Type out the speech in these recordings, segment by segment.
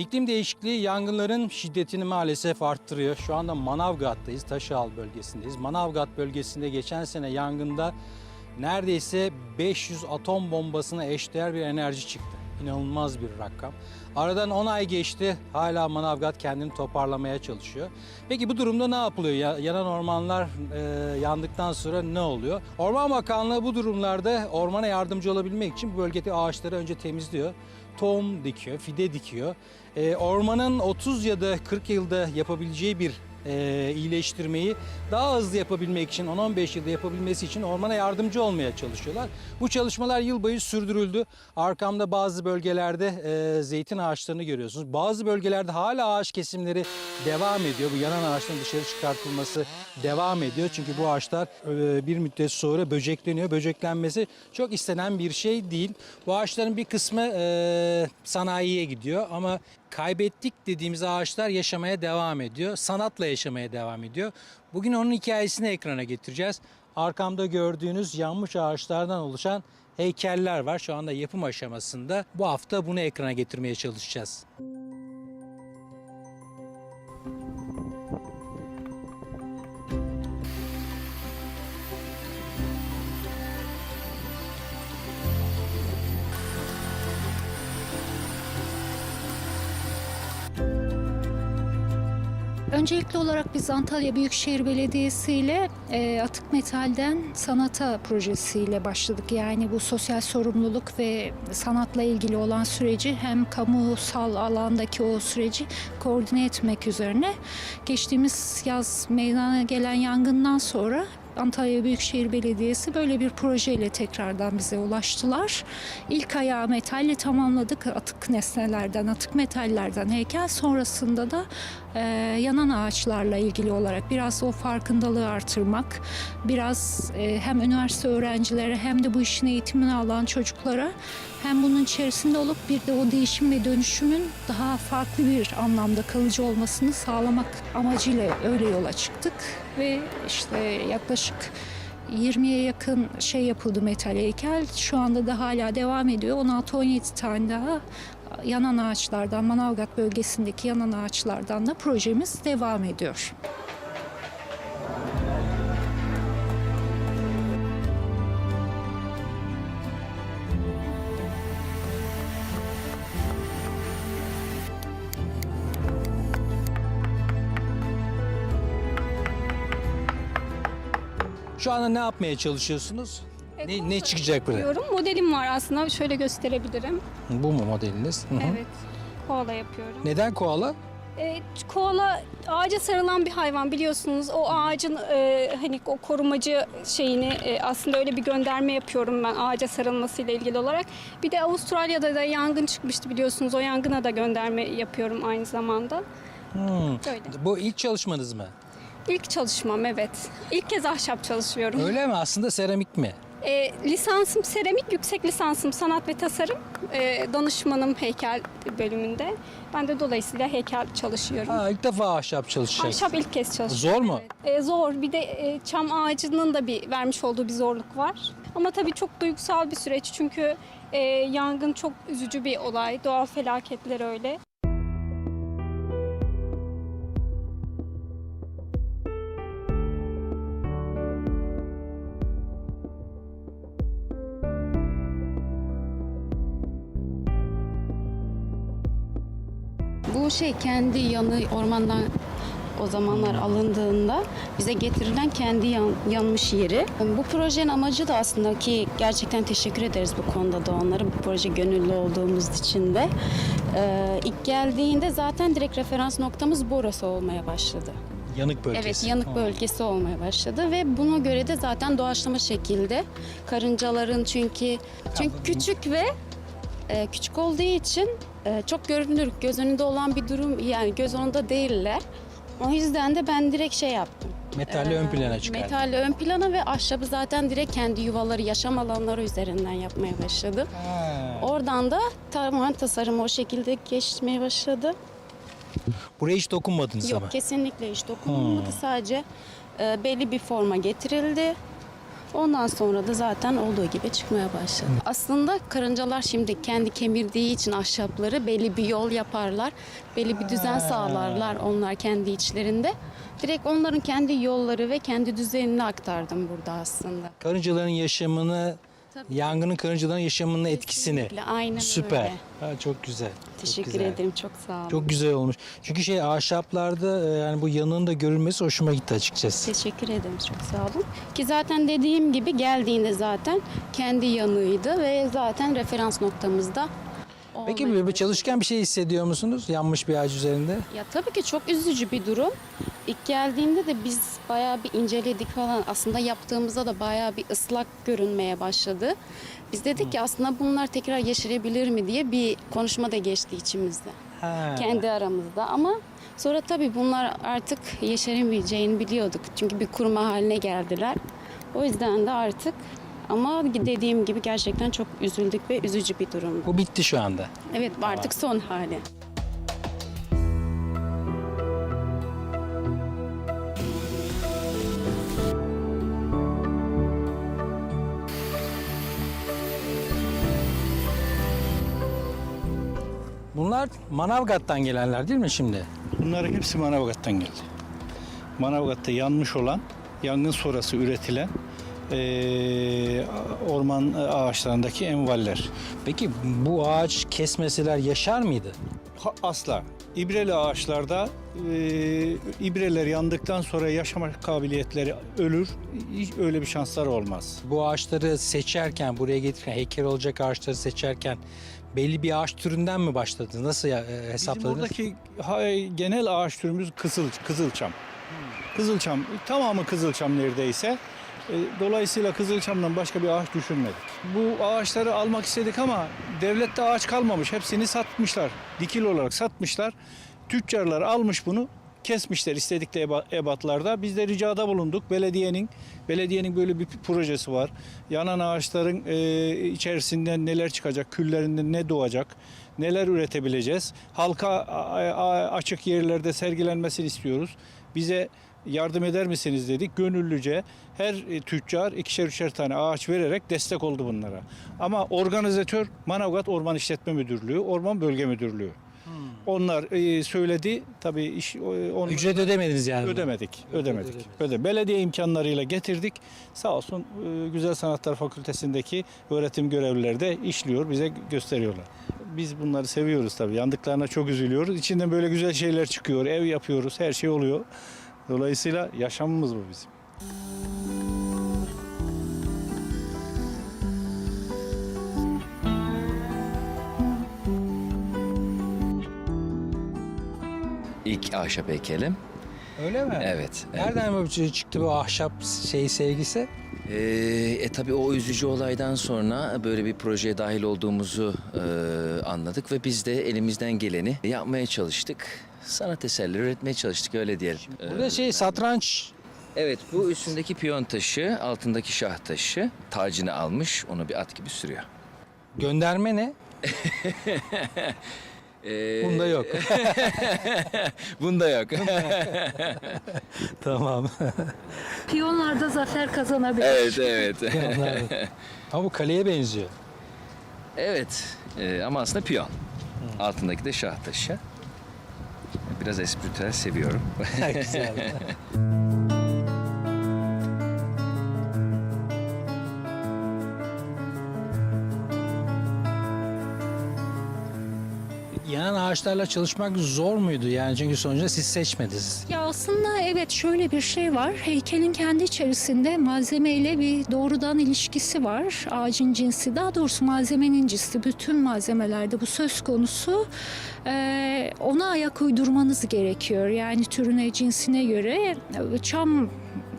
İklim değişikliği yangınların şiddetini maalesef arttırıyor. Şu anda Manavgat'tayız, Taşağal bölgesindeyiz. Manavgat bölgesinde geçen sene yangında neredeyse 500 atom bombasına eşdeğer bir enerji çıktı. İnanılmaz bir rakam. Aradan 10 ay geçti. Hala Manavgat kendini toparlamaya çalışıyor. Peki bu durumda ne yapılıyor? Ya- Yanan ormanlar e, yandıktan sonra ne oluyor? Orman Bakanlığı bu durumlarda ormana yardımcı olabilmek için bu bölgede ağaçları önce temizliyor. Tohum dikiyor, fide dikiyor. E, ormanın 30 ya da 40 yılda yapabileceği bir e, iyileştirmeyi daha hızlı yapabilmek için 10-15 yılda yapabilmesi için ormana yardımcı olmaya çalışıyorlar. Bu çalışmalar yıl boyu sürdürüldü. Arkamda bazı bölgelerde e, zeytin ağaçlarını görüyorsunuz. Bazı bölgelerde hala ağaç kesimleri devam ediyor. Bu yanan ağaçların dışarı çıkartılması devam ediyor. Çünkü bu ağaçlar e, bir müddet sonra böcekleniyor. Böceklenmesi çok istenen bir şey değil. Bu ağaçların bir kısmı e, sanayiye gidiyor ama kaybettik dediğimiz ağaçlar yaşamaya devam ediyor. Sanatla yaşamaya devam ediyor. Bugün onun hikayesini ekrana getireceğiz. Arkamda gördüğünüz yanmış ağaçlardan oluşan heykeller var. Şu anda yapım aşamasında. Bu hafta bunu ekrana getirmeye çalışacağız. Öncelikli olarak biz Antalya Büyükşehir Belediyesi ile e, Atık Metal'den Sanata projesiyle başladık. Yani bu sosyal sorumluluk ve sanatla ilgili olan süreci hem kamusal alandaki o süreci koordine etmek üzerine geçtiğimiz yaz meydana gelen yangından sonra Antalya Büyükşehir Belediyesi böyle bir projeyle tekrardan bize ulaştılar. İlk ayağı metalle tamamladık. Atık nesnelerden, atık metallerden heykel. Sonrasında da e, yanan ağaçlarla ilgili olarak biraz o farkındalığı artırmak, biraz e, hem üniversite öğrencileri hem de bu işin eğitimini alan çocuklara hem bunun içerisinde olup bir de o değişim ve dönüşümün daha farklı bir anlamda kalıcı olmasını sağlamak amacıyla öyle yola çıktık ve işte yaklaşık 20'ye yakın şey yapıldı metal heykel. Şu anda da hala devam ediyor. 16-17 tane daha yanan ağaçlardan, Manavgat bölgesindeki yanan ağaçlardan da projemiz devam ediyor. Şu anda ne yapmaya çalışıyorsunuz? Ne, ne çıkacak burada? Yapıyorum. Modelim var aslında. Şöyle gösterebilirim. Bu mu modeliniz? Hı hı. Evet. Koala yapıyorum. Neden koala? E, koala ağaca sarılan bir hayvan biliyorsunuz. O ağacın e, hani o korumacı şeyini e, aslında öyle bir gönderme yapıyorum ben ağaca sarılmasıyla ilgili olarak. Bir de Avustralya'da da yangın çıkmıştı biliyorsunuz. O yangına da gönderme yapıyorum aynı zamanda. Hmm. Bu ilk çalışmanız mı? İlk çalışmam evet. İlk kez ahşap çalışıyorum. Öyle mi? Aslında seramik mi? E, lisansım seramik, yüksek lisansım sanat ve tasarım. E, danışmanım heykel bölümünde. Ben de dolayısıyla heykel çalışıyorum. Ha, ilk defa ahşap çalışacak. Ahşap ilk kez çalışıyorum. Zor mu? Evet. E, zor. Bir de e, çam ağacının da bir vermiş olduğu bir zorluk var. Ama tabii çok duygusal bir süreç çünkü e, yangın çok üzücü bir olay. Doğal felaketler öyle. Şey kendi yanı ormandan o zamanlar alındığında bize getirilen kendi yan- yanmış yeri. Bu projenin amacı da aslında ki gerçekten teşekkür ederiz bu konuda da onlara. Bu proje gönüllü olduğumuz için de. Ee, ilk geldiğinde zaten direkt referans noktamız burası olmaya başladı. Yanık bölgesi. Evet yanık Ha. bölgesi olmaya başladı ve buna göre de zaten doğaçlama şekilde karıncaların çünkü çünkü küçük ve e, küçük olduğu için e, çok görünür göz önünde olan bir durum yani göz önünde değiller. O yüzden de ben direkt şey yaptım. Metalli ön plana çıkar. Metalli ön plana ve ahşabı zaten direkt kendi yuvaları, yaşam alanları üzerinden yapmaya başladı. Ha. Oradan da tamamen tasarım o şekilde geçmeye başladı. Buraya hiç dokunmadınız Yok ama. kesinlikle hiç dokunulmadı. Sadece e, belli bir forma getirildi. Ondan sonra da zaten olduğu gibi çıkmaya başladı. Aslında karıncalar şimdi kendi kemirdiği için ahşapları belli bir yol yaparlar. Belli bir düzen sağlarlar onlar kendi içlerinde. Direkt onların kendi yolları ve kendi düzenini aktardım burada aslında. Karıncaların yaşamını, Tabii. yangının karıncaların yaşamının etkisini. Kesinlikle, Aynen Süper. öyle. Ha, çok güzel. çok Teşekkür güzel. ederim. Çok sağ olun. Çok güzel olmuş. Çünkü şey ahşaplarda e, yani bu yanığın da görülmesi hoşuma gitti açıkçası. Teşekkür ederim. Çok sağ olun. Ki zaten dediğim gibi geldiğinde zaten kendi yanıydı ve zaten referans noktamızda. Peki olmayı böyle çalışkan bir şey hissediyor musunuz yanmış bir ağaç üzerinde? Ya tabii ki çok üzücü bir durum. İlk geldiğinde de biz bayağı bir inceledik falan. Aslında yaptığımızda da bayağı bir ıslak görünmeye başladı. Biz dedik ki aslında bunlar tekrar yeşerebilir mi diye bir konuşma da geçti içimizde. Ha. Kendi aramızda ama sonra tabii bunlar artık yeşeremeyeceğini biliyorduk. Çünkü bir kurma haline geldiler. O yüzden de artık ama dediğim gibi gerçekten çok üzüldük ve üzücü bir durum. Bu bitti şu anda. Evet artık son hali. Bunlar Manavgat'tan gelenler değil mi şimdi? Bunların hepsi Manavgat'tan geldi. Manavgat'ta yanmış olan, yangın sonrası üretilen eee, orman ağaçlarındaki envaller. Peki bu ağaç kesmeseler yaşar mıydı? Ha- Asla. İbreli ağaçlarda eee, ibreler yandıktan sonra yaşama kabiliyetleri ölür. Hiç öyle bir şansları olmaz. Bu ağaçları seçerken, buraya getirirken, heykel olacak ağaçları seçerken belli bir ağaç türünden mi başladınız? Nasıl ya- e, Bizim hesapladınız? buradaki ha- genel ağaç türümüz kızıl, kızılçam. Kızılçam, tamamı kızılçam neredeyse. E, Dolayısıyla kızılçamdan başka bir ağaç düşünmedik. Bu ağaçları almak istedik ama devlette ağaç kalmamış. Hepsini satmışlar. Dikil olarak satmışlar. Tüccarlar almış bunu kesmişler istedikleri eba- ebatlarda. Biz de ricada bulunduk. Belediyenin belediyenin böyle bir projesi var. Yanan ağaçların e, içerisinden neler çıkacak, küllerinden ne doğacak, neler üretebileceğiz. Halka a- a- açık yerlerde sergilenmesini istiyoruz. Bize yardım eder misiniz dedik. Gönüllüce her e, tüccar ikişer üçer tane ağaç vererek destek oldu bunlara. Ama organizatör Manavgat Orman İşletme Müdürlüğü, Orman Bölge Müdürlüğü. Onlar e, söyledi. Tabii iş e, onu Ücret ödemediniz yani. ödemedik. Ödemedik. ödemedik. Öde. Belediye imkanlarıyla getirdik. Sağ olsun e, Güzel Sanatlar Fakültesindeki öğretim görevlileri de işliyor, bize gösteriyorlar. Biz bunları seviyoruz tabii. Yandıklarına çok üzülüyoruz. İçinden böyle güzel şeyler çıkıyor. Ev yapıyoruz, her şey oluyor. Dolayısıyla yaşamımız bu bizim. İlk ahşap heykelim. Öyle mi? Evet. Nereden bu çıktı bu ahşap şey sevgisi? Ee, e tabii o üzücü olaydan sonra böyle bir projeye dahil olduğumuzu e, anladık ve biz de elimizden geleni yapmaya çalıştık. Sanat eserleri üretmeye çalıştık öyle diyelim. Ee, Burada şey satranç evet bu üstündeki piyon taşı, altındaki şah taşı tacını almış onu bir at gibi sürüyor. gönderme ne? Ee, Bunda yok. Bunda yok. tamam. Piyonlarda zafer kazanabilir. evet evet. Ama bu kaleye benziyor. evet Ee, ama aslında piyon. Altındaki de şah taşı. Biraz espritüel seviyorum. Güzel. Yanan ağaçlarla çalışmak zor muydu? Yani çünkü sonuçta siz seçmediniz. Ya aslında evet şöyle bir şey var. Heykelin kendi içerisinde malzemeyle bir doğrudan ilişkisi var. Ağacın cinsi daha doğrusu malzemenin cinsi. Bütün malzemelerde bu söz konusu. Ee, ona ayak uydurmanız gerekiyor. Yani türüne, cinsine göre e, çam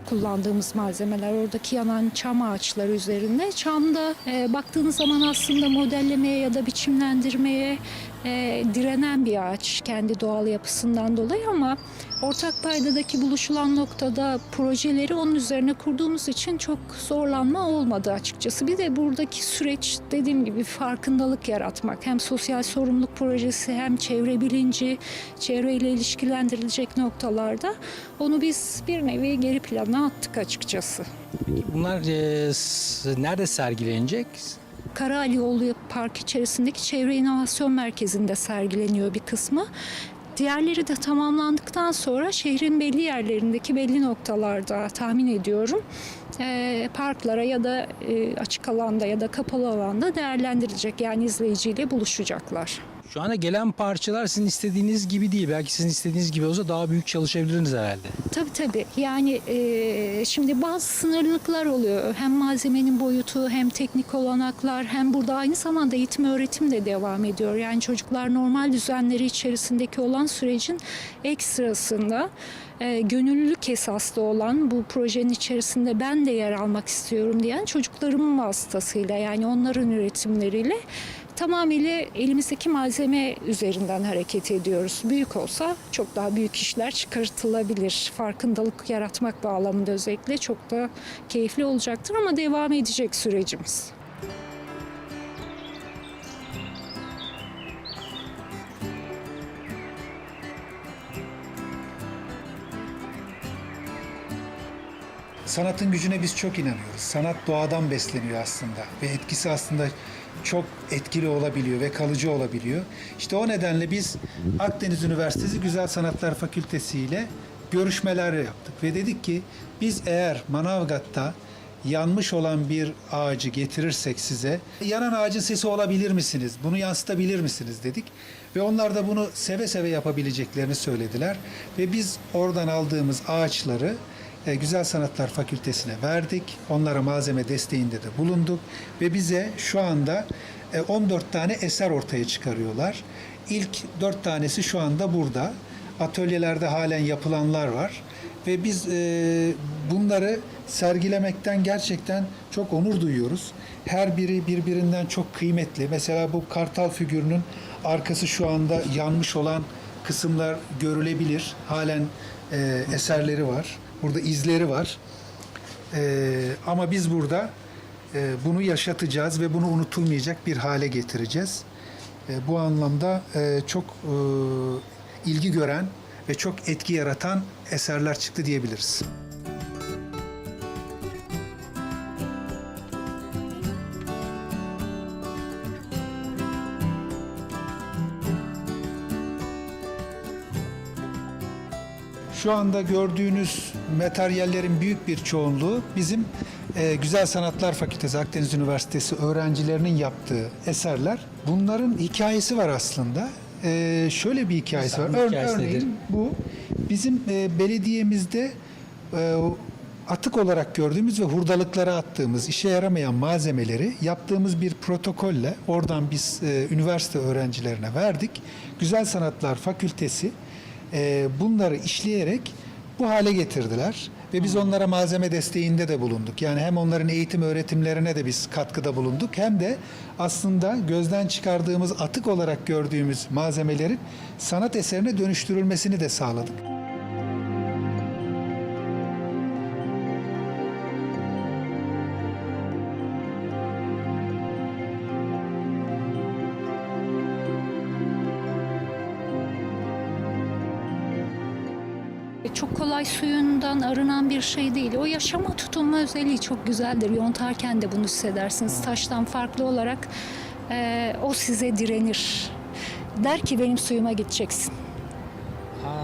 kullandığımız malzemeler oradaki yanan çam ağaçları üzerinde. Çamda e, baktığınız zaman aslında modellemeye ya da biçimlendirmeye e, direnen bir ağaç kendi doğal yapısından dolayı ama ortak paydadaki buluşulan noktada projeleri onun üzerine kurduğumuz için çok zorlanma olmadı açıkçası. Bir de buradaki süreç dediğim gibi farkındalık yaratmak. Hem sosyal sorumluluk projesi hem çevre bilinci, çevreyle ilişkilendirilecek noktalarda onu biz bir nevi geri plana attık açıkçası. Bunlar e, nerede sergilenecek? Karaalioğlu Park içerisindeki Çevre İnovasyon Merkezi'nde sergileniyor bir kısmı. Diğerleri de tamamlandıktan sonra şehrin belli yerlerindeki belli noktalarda tahmin ediyorum eee, parklara ya da eee, açık alanda ya da kapalı alanda değerlendirilecek yani izleyiciyle buluşacaklar. Şu anda gelen parçalar sizin istediğiniz gibi değil. Belki sizin istediğiniz gibi olsa daha büyük çalışabilirsiniz herhalde. Tabii tabii. Yani e, şimdi bazı sınırlılıklar oluyor. Hem malzemenin boyutu hem teknik olanaklar hem burada aynı zamanda eğitim öğretim de devam ediyor. Yani çocuklar normal düzenleri içerisindeki olan sürecin ekstrasında e, gönüllülük esaslı olan bu projenin içerisinde ben de yer almak istiyorum diyen çocuklarımın vasıtasıyla yani onların üretimleriyle tamamıyla elimizdeki malzeme üzerinden hareket ediyoruz. Büyük olsa çok daha büyük işler çıkartılabilir. Farkındalık yaratmak bağlamında özellikle çok da keyifli olacaktır ama devam edecek sürecimiz. Sanatın gücüne biz çok inanıyoruz. Sanat doğadan besleniyor aslında ve etkisi aslında çok etkili olabiliyor ve kalıcı olabiliyor. İşte o nedenle biz Akdeniz Üniversitesi Güzel Sanatlar Fakültesi ile görüşmeler yaptık ve dedik ki biz eğer Manavgat'ta yanmış olan bir ağacı getirirsek size yanan ağacın sesi olabilir misiniz? Bunu yansıtabilir misiniz dedik. Ve onlar da bunu seve seve yapabileceklerini söylediler. Ve biz oradan aldığımız ağaçları e, Güzel Sanatlar Fakültesine verdik. Onlara malzeme desteğinde de bulunduk. Ve bize şu anda e, 14 tane eser ortaya çıkarıyorlar. İlk 4 tanesi şu anda burada. Atölyelerde halen yapılanlar var. Ve biz e, bunları sergilemekten gerçekten çok onur duyuyoruz. Her biri birbirinden çok kıymetli. Mesela bu kartal figürünün arkası şu anda yanmış olan kısımlar görülebilir. Halen e, eserleri var. Burada izleri var. E, ama biz burada e, bunu yaşatacağız ve bunu unutulmayacak bir hale getireceğiz. E, bu anlamda e, çok e, ilgi gören ve çok etki yaratan eserler çıktı diyebiliriz. Şu anda gördüğünüz materyallerin büyük bir çoğunluğu bizim e, Güzel Sanatlar Fakültesi Akdeniz Üniversitesi öğrencilerinin yaptığı eserler. Bunların hikayesi var aslında. E, şöyle bir hikayesi Mesela var. hikayesi örneğin nedir? bu bizim e, belediyemizde e, atık olarak gördüğümüz ve hurdalıklara attığımız işe yaramayan malzemeleri yaptığımız bir protokolle oradan biz e, üniversite öğrencilerine verdik. Güzel Sanatlar Fakültesi e, bunları işleyerek bu hale getirdiler ve biz onlara malzeme desteğinde de bulunduk. Yani hem onların eğitim öğretimlerine de biz katkıda bulunduk hem de aslında gözden çıkardığımız atık olarak gördüğümüz malzemelerin sanat eserine dönüştürülmesini de sağladık. Kolay suyundan arınan bir şey değil. O yaşama tutunma özelliği çok güzeldir. Yontarken de bunu hissedersiniz. Taştan farklı olarak e, o size direnir. Der ki benim suyuma gideceksin. Ha.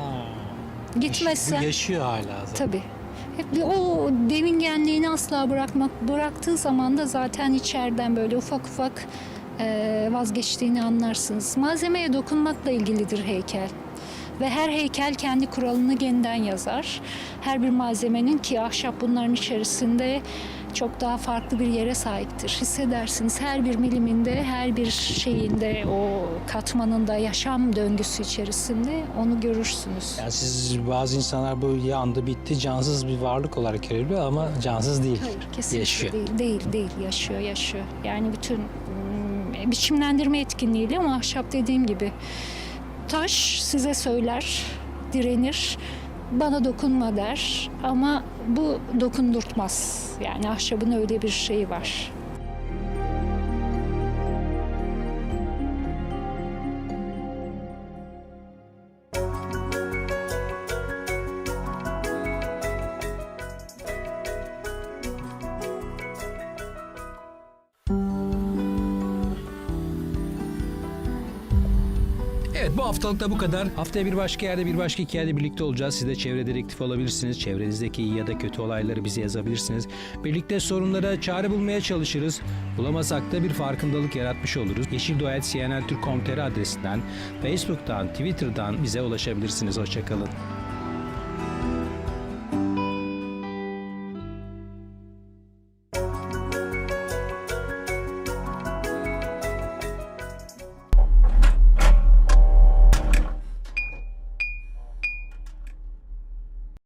Gitmezsen Bu yaşıyor hala. zaten. Tabii. Hep o devingenliğini asla bırakmak bıraktığı zaman da zaten içeriden böyle ufak ufak e, vazgeçtiğini anlarsınız. Malzemeye dokunmakla ilgilidir heykel. Ve her heykel kendi kuralını yeniden yazar. Her bir malzemenin ki ahşap bunların içerisinde çok daha farklı bir yere sahiptir. Hissedersiniz her bir miliminde, her bir şeyinde, o katmanında, yaşam döngüsü içerisinde onu görürsünüz. Yani siz bazı insanlar bu yandı bitti cansız bir varlık olarak görülüyor ama cansız değil. Hayır kesinlikle Yaşıyor. değil. Değil değil yaşıyor yaşıyor. Yani bütün mm, biçimlendirme etkinliğiyle ama ahşap dediğim gibi taş size söyler, direnir, bana dokunma der ama bu dokundurtmaz. Yani ahşabın öyle bir şeyi var. Evet bu kadar. Haftaya bir başka yerde bir başka hikayede birlikte olacağız. Siz de çevre dedektifi olabilirsiniz. Çevrenizdeki iyi ya da kötü olayları bize yazabilirsiniz. Birlikte sorunlara çare bulmaya çalışırız. Bulamasak da bir farkındalık yaratmış oluruz. Yeşildoğet.cnn.com.tr adresinden, Facebook'tan, Twitter'dan bize ulaşabilirsiniz. Hoşçakalın.